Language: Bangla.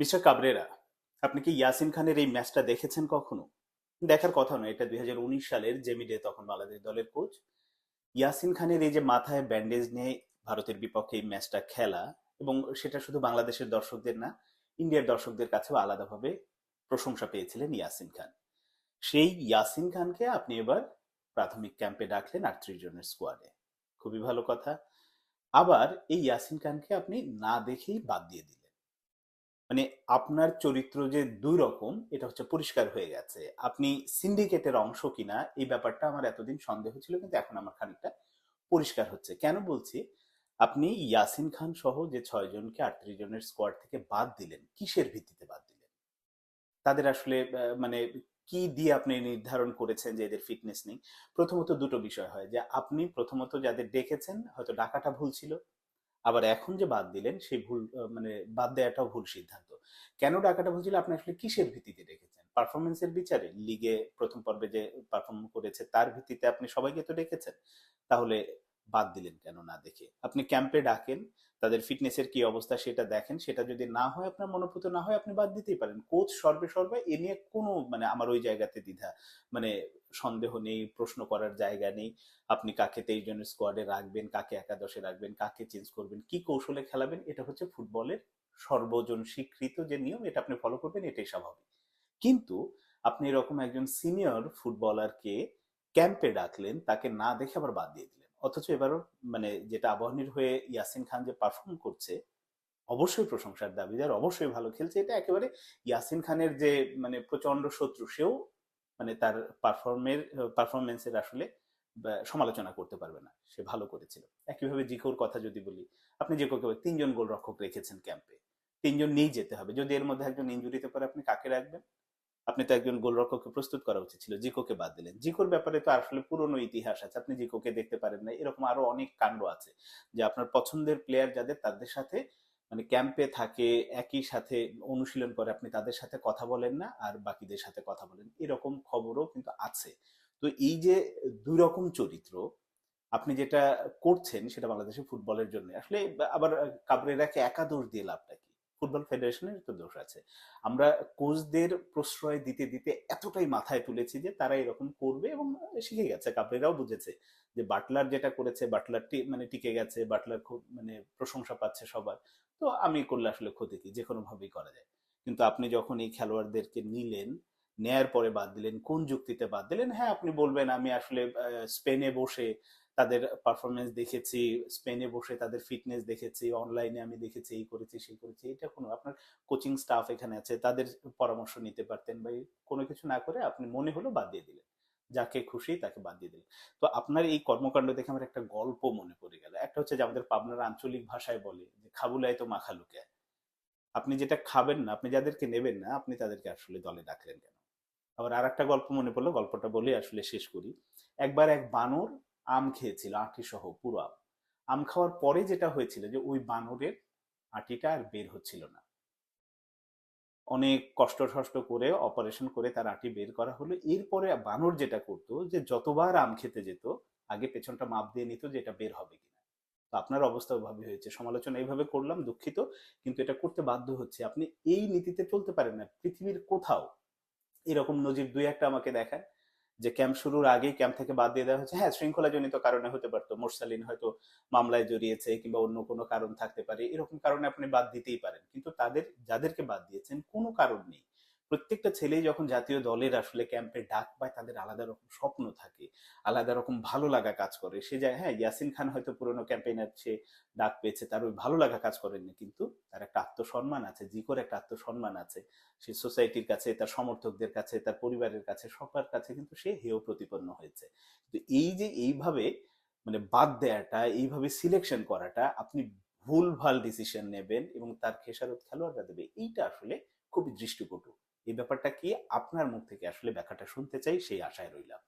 মিস্টার কাবরেরা, আপনি কি ইয়াসিন খানের এই ম্যাচটা দেখেছেন কখনো? দেখার কথা নয়, এটা দুই হাজার উনিশ সালের জেমিডে তখন বাংলাদেশ দলের কোচ। ইয়াসিন খানের এই যে মাথায় ব্যান্ডেজ নিয়ে ভারতের বিপক্ষে এই ম্যাচটা খেলা এবং সেটা শুধু বাংলাদেশের দর্শকদের না, ইন্ডিয়ার দর্শকদের কাছেও আলাদাভাবে প্রশংসা পেয়েছিলেন ইয়াসিন খান। সেই ইয়াসিন খানকে আপনি এবার প্রাথমিক ক্যাম্পে ডাকলেন আটত্রিশ জনের স্কোয়াডে। খুবই ভালো কথা। আবার এই ইয়াসিন খানকে আপনি না দেখেই বাদ দিয়ে দিলেন। মানে আপনার চরিত্র যে দুই রকম, এটা হচ্ছে পরিষ্কার হয়ে গেছে। আপনি সিন্ডিকেটের অংশ কিনা, এই ব্যাপারটা আমার এতদিন সন্দেহ ছিল, কিন্তু এখন আমার খানিকটা পরিষ্কার হচ্ছে। কেন বলছি? আপনি ইয়াসিন খান সহ যে ছয় জনকে আটত্রিশ জনের স্কোয়াড থেকে বাদ দিলেন, কিসের ভিত্তিতে বাদ দিলেন? তাদের আসলে মানে কি দিয়ে আপনি নির্ধারণ করেছেন যে এদের ফিটনেস নেই? প্রথমত দুটো বিষয় হয়, যে আপনি প্রথমত যাদের ডেকেছেন, হয়তো ডাকাটা ভুল ছিল আবার এখন যে বাদ দিলেন, সেই ভুল মানে বাদ দেওয়াটাও ভুল সিদ্ধান্ত। কেন ডাকাটা ভুল ছিল আপনি আসলে কিসের ভিত্তিতে রেখেছেন পারফরমেন্সের বিচারে? লিগে প্রথম পর্বে যে পারফর্ম করেছে, তার ভিত্তিতে আপনি সবাইকে তো ডেকেছেন। তাহলে বাদ দিলেন কেন না দেখে। আপনি ক্যাম্পে ডাকেন, তাদের ফিটনেসের কি অবস্থা সেটা দেখেন, সেটা যদি না হয়, আপনার মনোভূত না হয়, আপনি বাদ দিতেই পারেন। কোচ সর্বে সর্বে এ নিয়ে কোনো মানে আমার ওই জায়গাতে দ্বিধা মানে সন্দেহ নেই, প্রশ্ন করার জায়গা নেই। আপনি কাকে তেইশ জনের স্কোয়াডে রাখবেন, কাকে একাদশে রাখবেন, কাকে চেঞ্জ করবেন, কি কৌশলে খেলাবেন, এটা হচ্ছে ফুটবলের সর্বজন স্বীকৃত যে নিয়ম, এটা আপনি ফলো করবেন, এটাই স্বাভাবিক। কিন্তু আপনি এরকম একজন সিনিয়র ফুটবলারকে ক্যাম্পে ডাকলেন, তাকে না দেখে আবার বাদ দিয়ে দিলেন। অথচ এবারও মানে যেটা আবাহনীর হয়ে ইয়াসিন খান যে পারফর্ম করছে, অবশ্যই প্রশংসার দাবিদার, অবশ্যই ভালো খেলছে। এটা একেবারে ইয়াসিন খানের যে মানে প্রচণ্ড শত্রু, সেও মানে তার পারফর্মের পারফরমেন্সের আসলে সমালোচনা করতে পারবে না। সে ভালো করেছিল। একইভাবে জিকোর কথা যদি বলি, আপনি জিকোকে তিনজন গোলরক্ষক রেখেছেন ক্যাম্পে। তিনজন নিয়েই যেতে হবে। যদি এর মধ্যে একজন ইঞ্জুরিতে পারে আপনি কাকে রাখবেন? আপনি তো একজন গোলরক্ষককে প্রস্তুত করা উচিত ছিল, জিকোকে বাদ দিলেন। জিকোর ব্যাপারে তো আসলে পুরনো ইতিহাস আছে, আপনি জিকোকে দেখতে পারেন না এরকম আরও অনেক কাণ্ড আছে যে আপনার পছন্দের প্লেয়ার যাদের, তাদের সাথে মানে ক্যাম্পে থাকে, একই সাথে অনুশীলন করে, আপনি তাদের সাথে কথা বলেন না আর বাকিদের সাথে কথা বলেন। এরকম খবরও কিন্তু আছে। তো এই যে দুই রকম চরিত্র, আপনি যেটা করছেন সেটা বাংলাদেশের ফুটবলের জন্য। আসলে আবার কাবরেরাকে একা দোষ দিয়ে লাভটা ফুটবল ফেডারেশনের তো দোষ আছে। আমরা কোচদের প্রশ্রয় দিতে দিতে এতটাই মাথায় তুলেছি যে তারা এরকম করবে এবং শিখে গেছে কাবরেরাও বুঝেছে যে বাটলার যেটা করেছে বাটলার মানে টিকে গেছে, বাটলার খুব মানে প্রশংসা পাচ্ছে সবার। তো আমি করলে আসলে ক্ষতি কি? যে কোনো ভাবেই করা যায়। কিন্তু আপনি যখন এই খেলোয়াড়দেরকে নিলেন, নেয়ার পরে বাদ দিলেন, কোন যুক্তিতে বাদ দিলেন? হ্যাঁ আপনি বলবেন, আমি আসলে স্পেনে বসে তাদের পারফরমেন্স দেখেছি স্পেনে বসে তাদের ফিটনেস দেখেছি অনলাইনে আমি দেখেছি, এই করেছি, সেই করেছি, এটা কোনো আপনার কোচিং স্টাফ এখানে আছে, তাদের পরামর্শ নিতে পারতেন বা কোনো কিছু না করে আপনি মনে হলো বাদ দিয়ে দিলেন। যাকে খুশি তাকে বাদ দিয়ে দিলেন। তো আপনার এই কর্মকাণ্ড দেখে আমার একটা গল্প মনে পড়ে গেল। একটা হচ্ছে যে আমাদের পাবনার আঞ্চলিক ভাষায় বলে যে খাবুলাই তো মাখা লুকে। আপনি যেটা খাবেন না, আপনি যাদেরকে নেবেন না, আপনি তাদেরকে আসলে দলে ডাকলেন কেন? আবার আর একটা গল্প মনে পড়ল, গল্পটা বলে আসলে শেষ করি। একবার এক বানর আম খেয়েছিল আঁটি সহ পুরো আম। আম খাওয়ার পরে যেটা হয়েছিল যে ওই বানরের আঁটিটা আর বের হচ্ছিল না। অনেক কষ্ট সষ্ট করে অপারেশন করে তার আঁটি বের করা হলো। এরপরে বানর যেটা করতো যে যতবার আম খেতে যেত, আগে পেছনটা মাপ দিয়ে নিত যে এটা বের হবে কিনা। তো আপনার অবস্থা ওভাবে হয়েছে। সমালোচনা এইভাবে করলাম, দুঃখিত। কিন্তু এটা করতে বাধ্য হচ্ছে। আপনি এই নীতিতে চলতে পারেন না। পৃথিবীর কোথাও এরকম নজির দুই একটা আমাকে দেখান যে ক্যাম্প শুরুর আগেই ক্যাম্প থেকে বাদ দিয়ে দেওয়া হয়েছে। হ্যাঁ শৃঙ্খলাজনিত কারণে হতে পারতো। মোরসালিন হয়তো মামলায় জড়িয়েছে কিংবা অন্য কোনো কারণ থাকতে পারে। এরকম কারণে আপনি বাদ দিতেই পারেন। কিন্তু তাদের, যাদেরকে বাদ দিয়েছেন, কোনো কারণ নেই। প্রত্যেকটা ছেলেই যখন জাতীয় দলের আসলে ক্যাম্পে ডাক পায়, তাদের আলাদা রকম স্বপ্ন থাকে, আলাদা রকম ভালো লাগা কাজ করে। সে যায় হ্যাঁ ইয়াসিন খান হয়তো পুরনো ক্যাম্পেইনার সে ডাক পেয়েছে, তার ওই ভালো লাগা কাজ করেননি, কিন্তু তার একটা আত্মসম্মান আছে জিকোর একটা আত্মসম্মান আছে। সে সোসাইটির কাছে, তার সমর্থকদের কাছে, তার পরিবারের কাছে, সবার কাছে কিন্তু সে হেয় প্রতিপন্ন হয়েছে। তো এই যে এইভাবে মানে বাদ দেয়াটা, এইভাবে সিলেকশন করাটা, আপনি ভুল, ভালো ডিসিশন নেবেন এবং তার খেসারত খেলোয়াড়রা দেবে, এইটা আসলে খুবই দৃষ্টিকটু। এই ব্যাপারটা কি আপনার মুখ থেকে আসলে ব্যাখ্যাটা শুনতে চাই সেই আশায় রইলাম।